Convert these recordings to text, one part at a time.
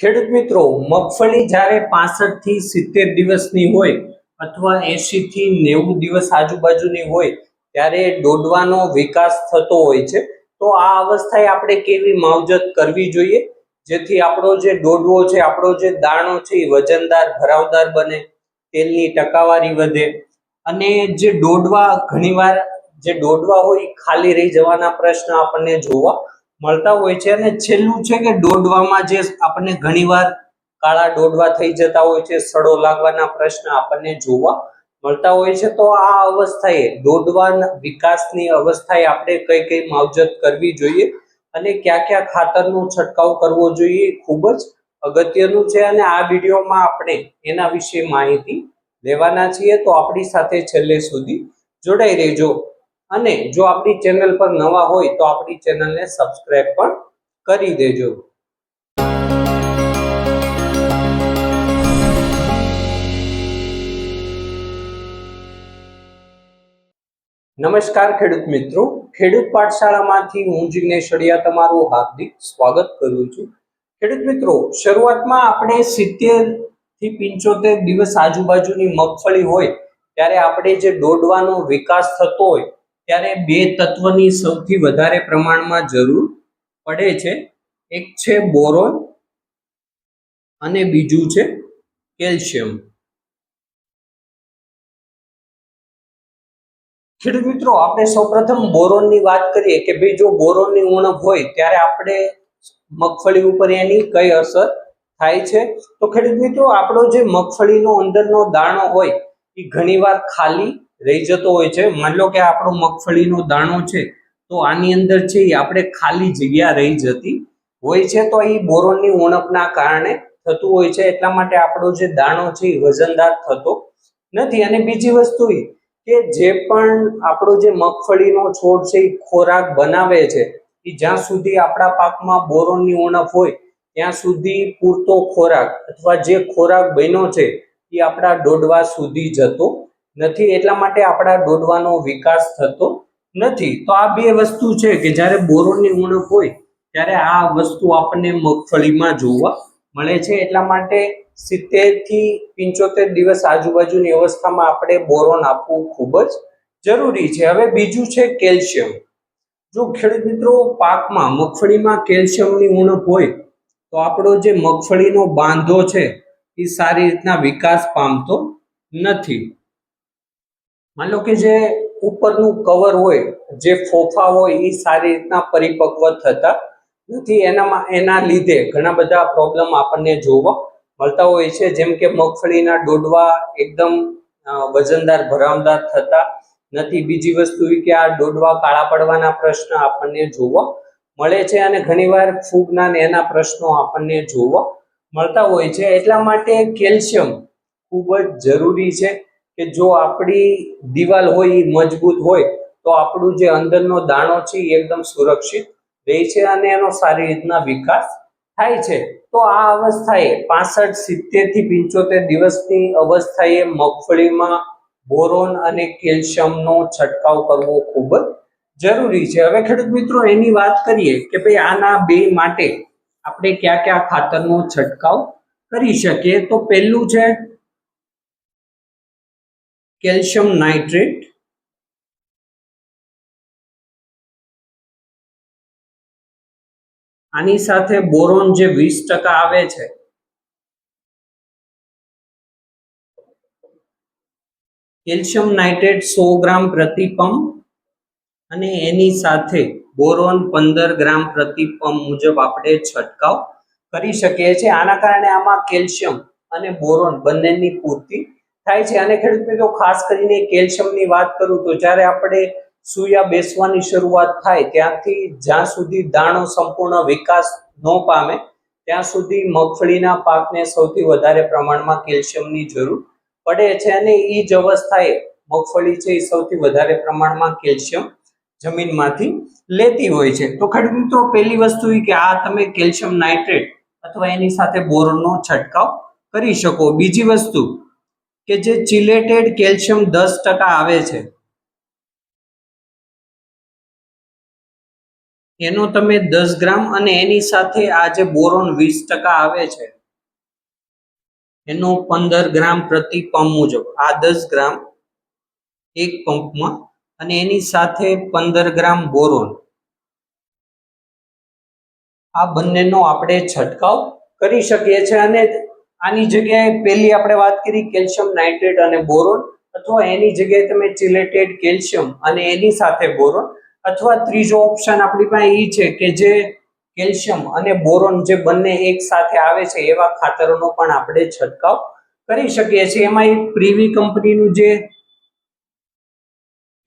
ખેડૂત મિત્રો, મગફળી જ્યારે પાસઠથી સિત્તેર દિવસની હોય અથવા એસી થી નેવું દિવસ આજુબાજુની હોય, ત્યારે દોડવાનો વિકાસ થતો હોય છે. તો આ અવસ્થાએ આપણે કેવી માવજત કરવી જોઈએ? જેથી આપણો જે દોડવો છે, આપણો જે દાણો છે, એ વજનદાર, ભરાવદાર બને, તેલની ટકાવારી વધે અને જે દોડવા, ઘણીવાર જે દોડવા હોય ખાલી રહી જવાના પ્રશ્ન આપણને જોવા મળતા હોય છે અને છેલ્લું છે કે દોડવામાં જે આપણને ઘણીવાર કાળા દોડવા થઈ જતા હોય છે, સડો લાગવાના પ્રશ્ન આપણને જોવા મળતા હોય છે, તો આ અવસ્થાએ દોડવાના વિકાસની અવસ્થાએ આપણે કઈ કઈ માવજત કરવી જોઈએ અને કયા કયા ખાતરનો છંટકાવ કરવો જોઈએ ખૂબ જ અગત્યનું છે અને આ વિડીયોમાં આપણે એના વિશે માહિતી લેવાના છીએ. તો આપણી સાથે છેલ્લે સુધી જોડાઈ રહેજો. અને જો આપણી ચેનલ પર નવા હોય તો આપણી ચેનલને સબસ્ક્રાઇબ પણ કરી દેજો. નમસ્કાર ખેડૂત મિત્રો. ખેડૂત પાઠશાળામાંથી હું જિગ્નેશ અડિયા તમારું હાર્દિક સ્વાગત કરું છું. ખેડૂત મિત્રો, શરૂઆતમાં આપણે સિત્તેરથી પંચોતેર દિવસ આજુબાજુની મગફળી હોય, ત્યારે આપણે જે દોડવાનો વિકાસ થતો હોય ત્યારે બે તત્વની સૌથી વધારે પ્રમાણમાં જરૂર પડે છે. એક છે બોરોન અને બીજું છે કેલ્શિયમ. ખેડૂત મિત્રો, આપણે સૌપ્રથમ બોરોનની વાત કરીએ કે ભાઈ જો બોરોનની ઉણપ હોય ત્યારે આપણે મગફળી ઉપર એની કઈ અસર થાય છે? તો ખેડૂત મિત્રો, આપણો જે મગફળીનો અંદરનો દાણો હોય, એ ઘણીવાર ખાલી રહી જતો હોય છે. માન લો કે આપણો મગફળીનો દાણો છે, તો આની અંદર છે એ આપણે ખાલી જગ્યા રહી જતી હોય છે. તો એ બોરોનની ઉણપના કારણે થતું હોય છે. એટલા માટે આપણો જે દાણો છે એ વજનદાર થતો નથી. અને બીજી વસ્તુ એ કે જે પણ આપણો જે મગફળીનો છોડ છે એ ખોરાક બનાવે છે, એ જ્યાં સુધી આપણા પાકમાં બોરોનની ઉણપ હોય, ત્યાં સુધી પૂરતો ખોરાક અથવા જે ખોરાક બન્યો છે, એ આપણા ડોડવા સુધી જતો નથી, એટલા માટે આપણા દોડવાનો વિકાસ થતો નથી. તો આ બે વસ્તુ છે કે જ્યારે બોરોનની ઉણપ હોય, ત્યારે આ વસ્તુ આપણને મગફળીમાં જોવા મળે છે. એટલા માટે સિત્તેરથી પંચોતેર દિવસ આજુબાજુની અવસ્થામાં આપણે બોરોન આપવું ખૂબ જ જરૂરી છે. હવે બીજું છે કેલ્શિયમ. જો ખેડૂત મિત્રો પાકમાં મગફળીમાં કેલ્શિયમની ઉણપ હોય, તો આપણો જે મગફળીનો બાંધો છે, એ સારી રીતના વિકાસ પામતો નથી. માન લો કે જે ઉપરનું કવર હોય, જે ફોફા હોય એ સારી રીતના પરિપક્વ થતા નથી. એનામાં, એના લીધે ઘણા બધા પ્રોબ્લેમ આપણને જોવા મળતા હોય છે. જેમ કે મગફળીના ડોડવા એકદમ વજનદાર, ભરામદાર થતા નથી. બીજી વસ્તુ કે આ ડોડવા કાળા પડવાના પ્રશ્ન આપણને જોવા મળે છે અને ઘણીવાર ફૂગના એના પ્રશ્નો આપણને જોવા મળતા હોય છે. એટલા માટે કેલ્શિયમ ખૂબ જ જરૂરી છે. કે જો આપણી દિવાલ હોય એ મજબૂત હોય, તો આપણું જે અંદરનો દાણો છે એ એકદમ સુરક્ષિત રહે છે અને એનો સારી રીતના વિકાસ થાય છે. તો આ અવસ્થાએ પાસઠ, સિત્તેરથી પંચોતેર દિવસની અવસ્થાએ મગફળીમાં બોરોન અને કેલ્શિયમનો છંટકાવ કરવો ખૂબ જ જરૂરી છે. હવે ખેડૂત મિત્રો, એની વાત કરીએ કે ભાઈ આના બે માટે આપણે કયા કયા ખાતરનો છંટકાવ કરી શકીએ. તો પહેલું છે કેલ્શિયમ નાઇટ્રેટ, આની સાથે બોરોન જે વીસ ટકા આવે છે, કેલ્શિયમ નાઇટ્રેટ સો ગ્રામ પ્રતિ અને એની સાથે બોરોન પંદર ગ્રામ પ્રતિ મુજબ આપણે છંટકાવ કરી શકીએ છીએ. આના કારણે આમાં કેલ્શિયમ અને બોરોન બંનેની પૂર્તિ થાય છે. અને ખેડૂત મિત્રો ખાસ કરીને કેલ્શિયમની વાત કરું તો જ્યારે આપણે સૂયા બેસવાની શરૂઆત થાય ત્યાંથી જ્યાં સુધી દાણો સંપૂર્ણ વિકાસ ન પામે, ત્યાં સુધી મગફળીના પાકને સૌથી વધારે પ્રમાણમાં કેલ્શિયમની જરૂર પડે છે અને એ જ અવસ્થાએ મગફળી છે એ સૌથી વધારે પ્રમાણમાં કેલ્શિયમ જમીનમાંથી લેતી હોય છે. તો ખેડૂત મિત્રો, પહેલી વસ્તુ એ કે આ તમે કેલ્શિયમ નાઇટ્રેટ અથવા એની સાથે બોરનો છંટકાવ કરી શકો. બીજી વસ્તુ કે જે ચિલેટેડ કેલ્શિયમ દસ ટકા આવે છે. એનો તમે દસ ગ્રામ અને એની સાથે આ જે બોરોન વીસ ટકા આવે છે, એનો પંદર ગ્રામ પ્રતિ પંપ મુજબ, આ દસ ગ્રામ એક પંપમાં અને એની સાથે પંદર ગ્રામ બોરોન આ બંનેનો આપણે છંટકાવ કરી શકીએ છીએ અને આની જગ્યાએ પહેલી આપણે વાત કરી કેલ્શિયમ નાઇટ્રેટ અને બોરોન, અથવા એની જગ્યાએ તમે ચિલેટેડ કેલ્શિયમ અને એની સાથે બોરોન, અથવા ત્રીજો ઓપ્શન આપણી પાસે એ છે કે જે કેલ્શિયમ અને બોરોન જે બંને એક સાથે આવે છે, એવા ખાતરોનો પણ આપણે છંટકાવ કરી શકીએ છીએ. એમાં એક પ્રીવી કંપનીનું જે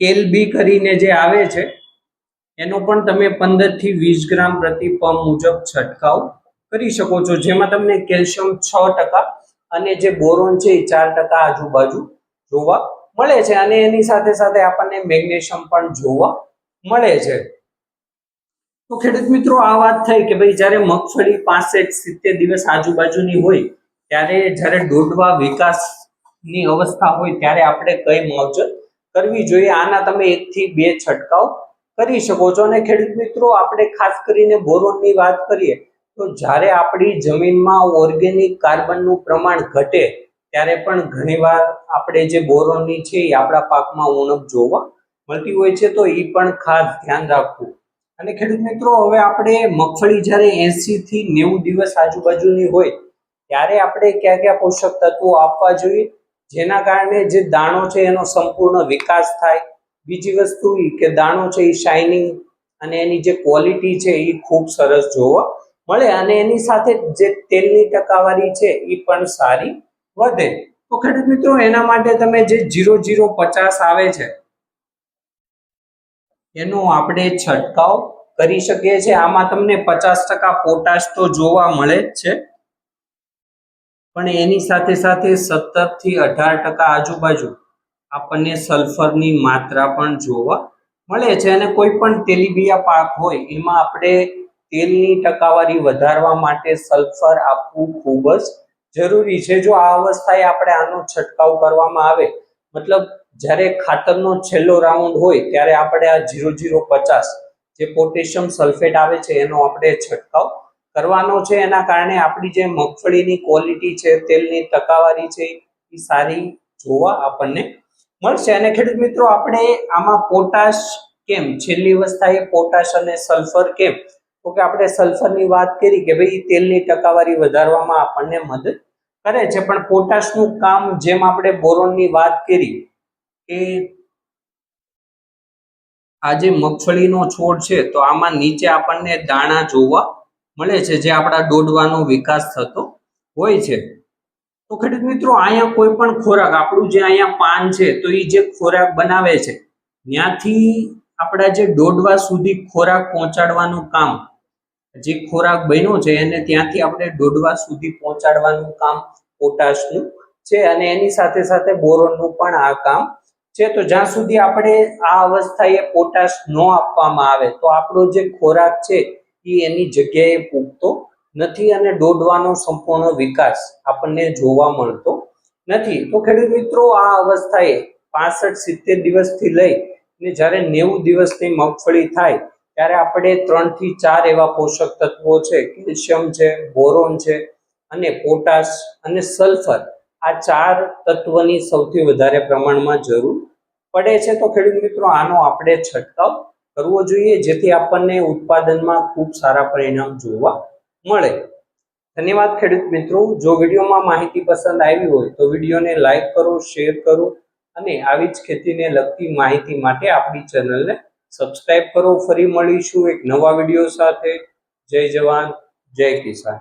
કેલ બી કરીને જે આવે છે, એનો પણ તમે પંદરથી વીસ ગ્રામ પ્રતિ પંપ મુજબ છંટકાવ કરી શકો છો. જેમાં તમને કેલ્શિયમ છ ટકા અને જે બોરોન છે એ ચાર ટકા આજુબાજુ જોવા મળે છે. અને એની સાથે સાથે આપણને મેગ્નેશિયમ પણ જોવા મળે છે. તો ખેડૂત મિત્રો, આ વાત થઈ કે ભાઈ જ્યારે મગફળી પાસઠ સિત્તેર દિવસ આજુબાજુની હોય, ત્યારે જ્યારે દોડવા વિકાસની અવસ્થા હોય, ત્યારે આપણે કઈ માવજત કરવી જોઈએ? આના તમે એક થી બે છંટકાવ કરી શકો છો. અને ખેડૂત મિત્રો, આપણે ખાસ કરીને બોરોનની વાત કરીએ તો જ્યારે આપણી જમીનમાં ઓર્ગેનિક કાર્બનનું પ્રમાણ ઘટે, ત્યારે પણ ઘણીવાર આપણે જે બોરોની છે એ આપણા પાકમાં ઉણપ જોવા મળતી હોય છે, તો એ પણ ખાસ ધ્યાન રાખવું. અને ખેડૂત મિત્રો, હવે આપણે મગફળી જ્યારે એસી થી નેવું દિવસ આજુબાજુની હોય, ત્યારે આપણે કયા કયા પોષક તત્વો આપવા જોઈએ? જેના કારણે જે દાણો છે એનો સંપૂર્ણ વિકાસ થાય. બીજી વસ્તુ કે દાણો છે એ શાઇનિંગ અને એની જે ક્વોલિટી છે એ ખૂબ સરસ જોવા મળે અને એની સાથે જે તેલની ટકાવારી છે એ પણ સારી વધે. તો ખેડૂત મિત્રો, એના માટે તમે જે જીરો જીરો પચાસ આવે છે, એનો આપણે છંટકાવ કરી શકીએ છીએ. આમાં તમને પચાસ ટકા પોટાશ તો જોવા મળે જ છે, પણ એની સાથે સાથે સત્તરથી અઢાર ટકા આજુબાજુ આપણને સલ્ફરની માત્રા પણ જોવા મળે છે. અને કોઈ પણ તેલીબિયા પાક હોય, એમાં આપણે તેલની ટકાવારી વધારવા માટે સલ્ફર આપવું ખૂબ જ જરૂરી છે. જો આ અવસ્થાએ આપણે આનો છંટકાવ કરવામાં આવે, મતલબ જ્યારે ખાતરનો છેલ્લો રાઉન્ડ હોય ત્યારે આપણે આ જીરો જીરો પચાસ જે પોટેશિયમ સલ્ફેટ આવે છે એનો આપણે છંટકાવ કરવાનો છે. એના કારણે આપણી જે મગફળીની ક્વોલિટી છે, તેલની ટકાવારી છે, એ સારી જોવા આપણને મળશે. અને ખેડૂત મિત્રો, આપણે આમાં પોટાશ કેમ? છેલ્લી અવસ્થાએ પોટાશ અને સલ્ફર કેમ? તો કે આપણે સલ્ફરની વાત કરી કે ભાઈ તેલની ટકાવારી વધારવામાં આપણને મદદ કરે છે. પણ પોટાશનું કામ જેમ આપણે બોરોનની વાત કરી કે આ જે મગફળીનો છોડ છે તો આમાં નીચે આપણને દાણા જોવા મળે છે જે આપણા દોડવાનો વિકાસ થતો હોય છે. તો ખેડૂત મિત્રો, અહીંયા કોઈ પણ ખોરાક, આપણું જે અહીંયા પાન છે તો એ જે ખોરાક બનાવે છે, ત્યાંથી આપણા જે દોડવા સુધી ખોરાક પહોંચાડવાનું કામ જે ખોરાક બન્યો છે એને ત્યાંથી આપણે ડોડવા સુધી પહોંચાડવાનું કામ પોટાશનું છે અને એની સાથે સાથે બોરોનનું પણ આ કામ છે. તો જ્યાં સુધી આપણે આ અવસ્થાએ પોટાશ ન આપવામાં આવે, તો આપણો જે ખોરાક છે એ એની જગ્યાએ પૂગતો નથી અને દોડવાનો સંપૂર્ણ વિકાસ આપણને જોવા મળતો નથી. તો ખેડૂત મિત્રો, આ અવસ્થાએ પાસઠ સિત્તેર દિવસથી લઈ ને જ્યારે નેવું દિવસની મગફળી થાય ત્યારે આપણે ત્રણથી ચાર એવા પોષક તત્વો છે, કેલ્શિયમ છે, બોરોન છે અને પોટાશ અને સલ્ફર. આ ચાર તત્વની સૌથી વધારે પ્રમાણમાં જરૂર પડે છે. તો ખેડૂત મિત્રો, આનો આપણે છંટકાવ કરવો જોઈએ, જેથી આપણને ઉત્પાદનમાં ખૂબ સારા પરિણામ જોવા મળે. ધન્યવાદ ખેડૂત મિત્રો. જો વિડીયોમાં માહિતી પસંદ આવી હોય, તો વિડીયોને લાઈક કરો, શેર કરો અને આવી જ ખેતીને લગતી માહિતી માટે આપણી ચેનલને સબસ્ક્રાઇબ કરો ફરી મળીશું એક નવા વીડિયો સાથે. જય જવાન જય કિસાન.